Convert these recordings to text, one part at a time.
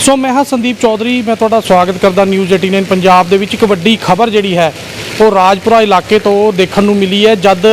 ਸੋ ਮੈਂ ਹਾਂ ਸੰਦੀਪ ਚੌਧਰੀ, ਮੈਂ ਤੁਹਾਡਾ ਸਵਾਗਤ ਕਰਦਾ ਨਿਊਜ਼ 89 ਪੰਜਾਬ ਦੇ ਵਿੱਚ। ਇੱਕ ਵੱਡੀ ਖਬਰ ਜਿਹੜੀ ਹੈ, ਉਹ ਰਾਜਪੁਰਾ ਇਲਾਕੇ ਤੋਂ ਦੇਖਣ ਨੂੰ ਮਿਲੀ ਹੈ, ਜਦ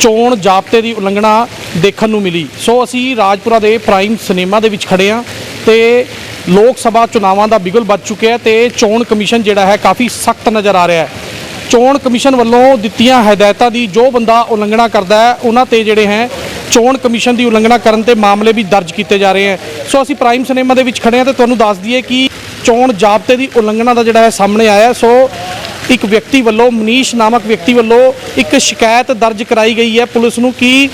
ਚੋਣ ਜਾਬਤੇ ਦੀ ਉਲੰਘਣਾ ਦੇਖਣ ਨੂੰ ਮਿਲੀ। ਸੋ ਅਸੀਂ ਰਾਜਪੁਰਾ ਦੇ ਪ੍ਰਾਈਮ ਸਿਨੇਮਾ ਦੇ ਵਿੱਚ ਖੜੇ ਹਾਂ ਤੇ ਲੋਕ ਸਭਾ ਚੁਣਾਵਾਂ ਦਾ ਬਿਗਲ ਵੱਜ ਚੁੱਕਿਆ ਹੈ ਤੇ ਚੋਣ ਕਮਿਸ਼ਨ ਜਿਹੜਾ ਹੈ ਕਾਫੀ ਸਖਤ ਨਜ਼ਰ ਆ ਰਿਹਾ ਹੈ। ਚੋਣ ਕਮਿਸ਼ਨ ਵੱਲੋਂ ਦਿੱਤੀਆਂ ਹਦਾਇਤਾਂ ਦੀ ਜੋ ਬੰਦਾ ਉਲੰਘਣਾ ਕਰਦਾ ਹੈ, ਉਹਨਾਂ ਤੇ ਜਿਹੜੇ ਹੈ, ਚੋਣ ਕਮਿਸ਼ਨ ਦੀ ਉਲੰਘਣਾ ਕਰਨ ਤੇ ਮਾਮਲੇ ਵੀ ਦਰਜ ਕੀਤੇ ਜਾ ਰਹੇ ਹੈ। ਸੋ ਅਸੀਂ ਪ੍ਰਾਈਮ ਸਿਨੇਮਾ ਦੇ ਵਿੱਚ ਖੜੇ ਹਾਂ ਤੇ ਤੁਹਾਨੂੰ ਦੱਸ ਦਈਏ ਕਿ ਚੋਣ ਜਾਬਤੇ ਦੀ ਉਲੰਘਣਾ ਦਾ ਜਿਹੜਾ ਹੈ ਸਾਹਮਣੇ ਆਇਆ ਸੋ ਇੱਕ ਵਿਅਕਤੀ ਵੱਲੋਂ, ਮਨੀਸ਼ ਨਾਮਕ ਵਿਅਕਤੀ ਵੱਲੋਂ ਇੱਕ ਸ਼ਿਕਾਇਤ ਦਰਜ ਕਰਾਈ ਗਈ ਹੈ ਪੁਲਿਸ ਨੂੰ ਕਿ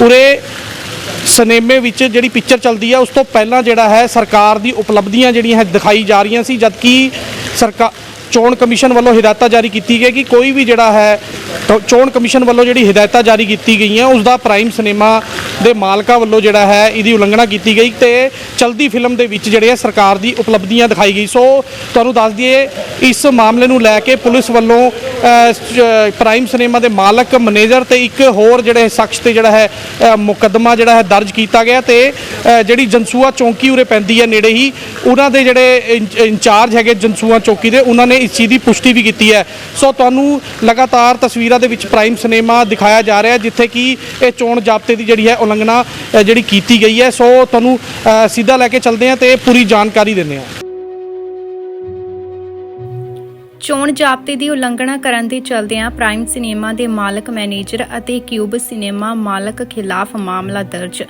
ਉਰੇ ਸਿਨੇਮੇ ਵਿੱਚ ਜਿਹੜੀ ਪਿਕਚਰ ਚੱਲਦੀ ਹੈ, ਉਸ ਤੋਂ ਪਹਿਲਾਂ ਜਿਹੜਾ ਹੈ ਸਰਕਾਰ ਦੀ ਉਪਲਬਧੀਆਂ ਜਿਹੜੀਆਂ ਹੈ ਦਿਖਾਈ ਜਾ ਰਹੀਆਂ ਸੀ, ਜਦਕਿ ਸਰਕਾਰ ਚੋਣ ਕਮਿਸ਼ਨ ਵੱਲੋਂ ਹਦਾਇਤਾਂ ਜਾਰੀ ਕੀਤੀ ਗਈ ਕਿ ਕੋਈ ਵੀ ਜਿਹੜਾ ਹੈ ਚੋਣ ਕਮਿਸ਼ਨ ਵੱਲੋਂ ਜਿਹੜੀ ਹਦਾਇਤਾਂ ਜਾਰੀ ਕੀਤੀ ਗਈਆਂ ਉਸ ਦਾ ਪ੍ਰਾਈਮ ਸਿਨੇਮਾ ਦੇ ਮਾਲਕਾਂ ਵੱਲੋਂ ਜਿਹੜਾ ਹੈ, ਇਹਦੀ ਉਲੰਘਣਾ ਕੀਤੀ ਗਈ ਤੇ ਚਲਦੀ ਫਿਲਮ ਦੇ ਵਿੱਚ ਜਿਹੜੇ ਹੈ ਸਰਕਾਰ ਦੀ ਉਪਲਬਧੀਆਂ ਦਿਖਾਈ ਗਈ। ਸੋ ਤੁਹਾਨੂੰ ਦੱਸ ਦਈਏ, ਇਸ ਮਾਮਲੇ ਨੂੰ ਲੈ ਕੇ ਪੁਲਿਸ ਵੱਲੋਂ ਪ੍ਰਾਈਮ ਸਿਨੇਮਾ ਦੇ ਮਾਲਕ, ਮੈਨੇਜਰ ਤੇ ਇੱਕ ਹੋਰ ਜਿਹੜੇ ਸ਼ਖਸ ਤੇ ਜਿਹੜਾ ਹੈ ਮੁਕੱਦਮਾ ਜਿਹੜਾ ਹੈ ਦਰਜ ਕੀਤਾ ਗਿਆ ਤੇ ਜਿਹੜੀ ਜਨਸੂਆ ਚੌਂਕੀ ਉਰੇ ਪੈਂਦੀ ਹੈ ਨੇੜੇ ਹੀ, ਉਹਨਾਂ ਦੇ ਜਿਹੜੇ ਇੰਚ- ਇੰਚਾਰਜ ਹੈਗੇ ਜਨਸੂਆ ਚੌਕੀ ਦੇ, ਉਹਨਾਂ ਨੇ ਇਸ ਚੀਜ਼ ਦੀ ਪੁਸ਼ਟੀ ਵੀ ਕੀਤੀ ਹੈ। ਸੋ ਤੁਹਾਨੂੰ ਲਗਾਤਾਰ ਤਸਵੀਰਾਂ ਦੇ ਵਿੱਚ ਪ੍ਰਾਈਮ ਸਿਨੇਮਾ ਦਿਖਾਇਆ ਜਾ ਰਿਹਾ ਜਿੱਥੇ ਕਿ ਇਹ ਚੋਣ ਜ਼ਾਬਤੇ ਦੀ ਜਿਹੜੀ ਹੈ ਉਲੰਘਣਾ ਜਿਹੜੀ ਕੀਤੀ ਗਈ ਹੈ। ਸੋ ਤੁਹਾਨੂੰ ਸਿੱਧਾ ਲੈ ਕੇ ਚੱਲਦੇ ਹਾਂ ਤੇ ਪੂਰੀ ਜਾਣਕਾਰੀ ਦਿੰਦੇ ਹਾਂ। ਚੋਣ ਜ਼ਾਬਤੇ ਦੀ ਉਲੰਘਣਾ ਕਰਨ ਦੇ ਚਲਦਿਆਂ ਪ੍ਰਾਈਮ ਸਿਨੇਮਾ ਦੇ ਮਾਲਕ ਮੈਨੇਜਰ ਅਤੇ ਕਿਊਬ ਸਿਨੇਮਾ ਮਾਲਕ ਖਿਲਾਫ ਮਾਮਲਾ ਦਰਜ।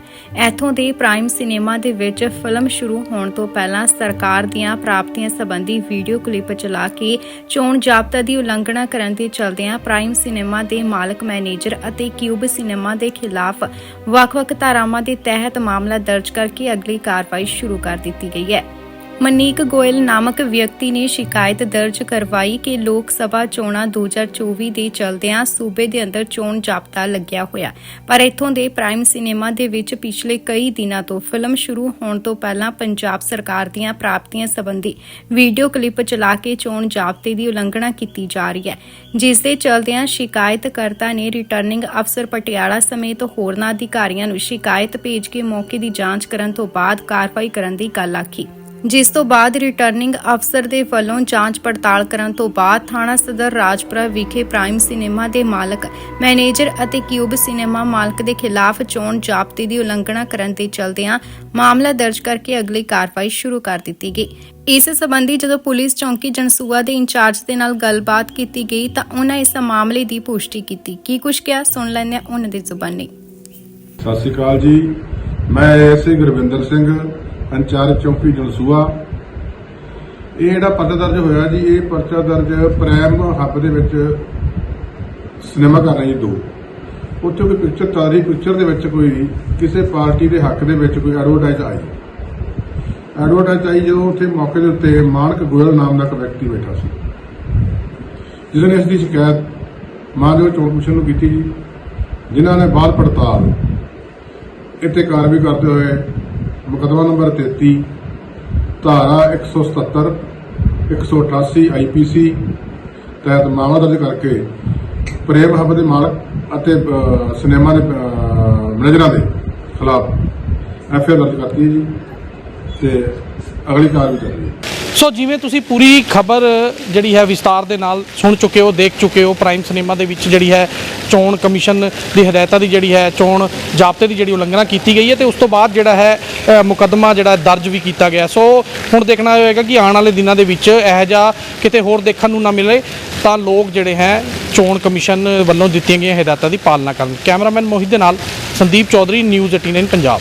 ਇੱਥੋਂ ਦੇ ਪ੍ਰਾਈਮ ਸਿਨੇਮਾ ਦੇ ਵਿੱਚ ਫਿਲਮ ਸ਼ੁਰੂ ਹੋਣ ਤੋਂ ਪਹਿਲਾਂ ਸਰਕਾਰ ਦੀਆਂ ਪ੍ਰਾਪਤੀਆਂ ਸੰਬੰਧੀ ਵੀਡੀਓ ਕਲਿੱਪ ਚਲਾ ਕੇ ਚੋਣ ਜ਼ਾਬਤਾ ਦੀ ਉਲੰਘਣਾ ਕਰਨ ਦੇ ਚਲਦਿਆਂ ਪ੍ਰਾਈਮ ਸਿਨੇਮਾ ਦੇ ਮਾਲਕ ਮੈਨੇਜਰ ਅਤੇ ਕਿਊਬ ਸਿਨੇਮਾ ਦੇ ਖਿਲਾਫ ਵੱਖ-ਵੱਖ ਧਾਰਾਵਾਂ ਦੇ ਤਹਿਤ ਮਾਮਲਾ ਦਰਜ ਕਰਕੇ ਅਗਲੀ ਕਾਰਵਾਈ ਸ਼ੁਰੂ ਕਰ ਦਿੱਤੀ ਗਈ ਹੈ। ਮਨੀਕ ਗੋਇਲ ਨਾਮਕ ਵਿਅਕਤੀ ਨੇ ਸ਼ਿਕਾਇਤ ਦਰਜ ਕਰਵਾਈ ਕਿ ਲੋਕ ਸਭਾ ਚੋਣਾਂ 2024 ਦੇ ਚਲਦਿਆਂ ਸੂਬੇ ਦੇ ਅੰਦਰ ਚੋਣ ਜਾਬਤਾ ਲੱਗਿਆ ਹੋਇਆ। ਪਰ ਇੱਥੋਂ ਦੇ ਪ੍ਰਾਈਮ ਸਿਨੇਮਾ ਦੇ ਵਿੱਚ ਪਿਛਲੇ ਕਈ ਦਿਨਾਂ ਤੋਂ ਫਿਲਮ ਸ਼ੁਰੂ ਹੋਣ ਤੋਂ ਪਹਿਲਾਂ ਪੰਜਾਬ ਸਰਕਾਰ ਦੀਆਂ ਪ੍ਰਾਪਤੀਆਂ ਸੰਬੰਧੀ ਵੀਡੀਓ ਕਲਿੱਪ ਚਲਾ ਕੇ ਚੋਣ ਜਾਬਤੇ ਦੀ ਉਲੰਘਣਾ ਕੀਤੀ ਜਾ ਰਹੀ ਹੈ। ਜਿਸ ਦੇ ਚਲਦਿਆਂ ਸ਼ਿਕਾਇਤਕਰਤਾ ਨੇ ਰਿਟਰਨਿੰਗ ਅਫਸਰ ਪਟਿਆਲਾ ਸਮੇਤ ਹੋਰਨਾਂ ਅਧਿਕਾਰੀਆਂ ਨੂੰ ਸ਼ਿਕਾਇਤ ਭੇਜ ਕੇ ਮੌਕੇ ਦੀ ਜਾਂਚ ਕਰਨ ਤੋਂ ਬਾਅਦ ਕਾਰਵਾਈ ਕਰਨ ਦੀ ਗੱਲ ਆਖੀ। ਜਿਸ ਤੋਂ ਬਾਅਦ ਰਿਟਰਨਿੰਗ ਅਫਸਰ ਦੇ ਵੱਲੋਂ ਜਾਂਚ ਪੜਤਾਲ ਕਰਨ ਤੋਂ ਬਾਅਦ ਥਾਣਾ ਸਦਰ ਰਾਜਪੁਰਾ ਵਿਖੇ ਪ੍ਰਾਈਮ ਸਿਨੇਮਾ ਦੇ ਮਾਲਕ ਮੈਨੇਜਰ ਅਤੇ ਕਿਊਬ ਸਿਨੇਮਾ ਮਾਲਕ ਦੇ ਖਿਲਾਫ ਚੋਣ ਜ਼ਾਬਤੇ ਦੀ ਉਲੰਘਣਾ ਕਰਨ ਦੇ ਚਲਦਿਆਂ ਮਾਮਲਾ ਦਰਜ ਕਰਕੇ ਅਗਲੀ ਕਾਰਵਾਈ ਸ਼ੁਰੂ ਕਰ ਦਿੱਤੀ ਗਈ। ਇਸ ਸਬੰਧੀ ਜਦੋਂ ਪੁਲਿਸ ਚੌਂਕੀ ਜਨਸੂਆ ਦੇ ਇੰਚਾਰਜ ਦੇ ਨਾਲ ਗੱਲਬਾਤ ਕੀਤੀ ਗਈ ਤਾਂ ਉਹਨਾਂ ਇਸ ਮਾਮਲੇ ਦੀ ਪੁਸ਼ਟੀ ਕੀਤੀ। ਕੀ ਕੁਝ ਕਿਹਾ? ਸੁਣ ਲੈਂਦੇ ਹਾਂ ਉਹਨਾਂ ਦੀ ਜ਼ੁਬਾਨੀ। ਸਤਿ ਸ਼੍ਰੀ ਅਕਾਲ ਜੀ। ਮੈਂ ਐਸਏ ਗੁਰਵਿੰਦਰ ਸਿੰਘ ਇੰਚਾਰਜ ਚੌਂਕੀ ਜਲਸੂਆ। ਇਹ ਜਿਹੜਾ ਪਰਚਾ ਦਰਜ ਹੋਇਆ ਜੀ, ਇਹ ਪਰਚਾ ਦਰਜ ਪ੍ਰੈਮ ਹੱਬ ਦੇ ਵਿੱਚ ਸਿਨੇਮਾ ਕਰ ਰਹੀ ਦੋ। ਉੱਥੇ ਕੋਈ ਪਿਕਚਰ ਚੱਲ ਪਿਕਚਰ ਦੇ ਵਿੱਚ ਕੋਈ ਕਿਸੇ ਪਾਰਟੀ ਦੇ ਹੱਕ ਦੇ ਵਿੱਚ ਕੋਈ ਐਡਵਰਟਾਈਜ਼ ਆਈ। ਐਡਵਰਟਾਈਜ਼ ਆਈ ਜਦੋਂ ਉੱਥੇ ਮੌਕੇ ਦੇ ਉੱਤੇ ਮਾਨਕ ਗੋਇਲ ਨਾਮ ਦਾ ਇੱਕ ਵਿਅਕਤੀ ਬੈਠਾ ਸੀ। ਜਿਸ ਨੇ ਇਸ ਦੀ ਸ਼ਿਕਾਇਤ ਮਾਨਯੋਗ ਚੋਣ ਕਮਿਸ਼ਨ ਨੂੰ ਕੀਤੀ ਜੀ, ਜਿਨ੍ਹਾਂ ਨੇ ਬਾਅਦ ਪੜਤਾਲ, ਇੱਥੇ ਕਾਰਵਾਈ ਕਰਦੇ ਹੋਏ ਮੁਕੱਦਮਾ ਨੰਬਰ 33 ਧਾਰਾ 177 188 ਆਈਪੀਸੀ ਤਹਿਤ ਮਾਮਲਾ ਦਰਜ ਕਰਕੇ ਪ੍ਰੇਮ ਹੱਬ ਦੇ ਮਾਲਕ ਅਤੇ ਸਿਨੇਮਾ ਦੇ ਮੈਨੇਜਰਾਂ ਦੇ ਖਿਲਾਫ ਐਫਆਈਆਰ ਦਰਜ ਕਰਤੀ ਜੀ ਤੇ ਅਗਲੀ ਕਾਰਵਾਈ ਚੱਲ ਰਹੀ ਹੈ। ਸੋ ਜਿਵੇਂ ਤੁਸੀਂ ਪੂਰੀ ਖਬਰ ਜਿਹੜੀ ਹੈ ਵਿਸਤਾਰ ਦੇ ਨਾਲ ਸੁਣ ਚੁੱਕੇ ਹੋ, ਦੇਖ ਚੁੱਕੇ ਹੋ, ਪ੍ਰਾਈਮ ਸਿਨੇਮਾ ਦੇ ਵਿੱਚ ਜਿਹੜੀ ਹੈ ਚੋਣ ਕਮਿਸ਼ਨ ਦੀ ਹਦਾਇਤਾਂ ਦੀ ਜਿਹੜੀ ਹੈ, ਚੋਣ ਜ਼ਾਬਤੇ ਦੀ ਜਿਹੜੀ ਉਲੰਘਣਾ ਕੀਤੀ ਗਈ ਹੈ ਤੇ ਉਸ ਤੋਂ ਬਾਅਦ ਜਿਹੜਾ ਹੈ ਮੁਕੱਦਮਾ ਜਿਹੜਾ ਦਰਜ ਵੀ ਕੀਤਾ ਗਿਆ। ਸੋ ਹੁਣ ਦੇਖਣਾ ਹੋਏਗਾ ਕਿ ਆਉਣ ਵਾਲੇ ਦਿਨਾਂ ਦੇ ਵਿੱਚ ਇਹੋ ਜਿਹਾ ਕਿਤੇ ਹੋਰ ਦੇਖਣ ਨੂੰ ਨਾ ਮਿਲੇ ਤਾਂ ਲੋਕ ਜਿਹੜੇ ਹੈ ਚੋਣ ਕਮਿਸ਼ਨ ਵੱਲੋਂ ਦਿੱਤੀਆਂ ਗਈਆਂ ਹਦਾਇਤਾਂ ਦੀ ਪਾਲਣਾ ਕਰਨ। ਕੈਮਰਾਮੈਨ ਮੋਹਿਤ ਦੇ ਨਾਲ ਸੰਦੀਪ ਚੌਧਰੀ, ਨਿਊਜ਼ 89 ਪੰਜਾਬ।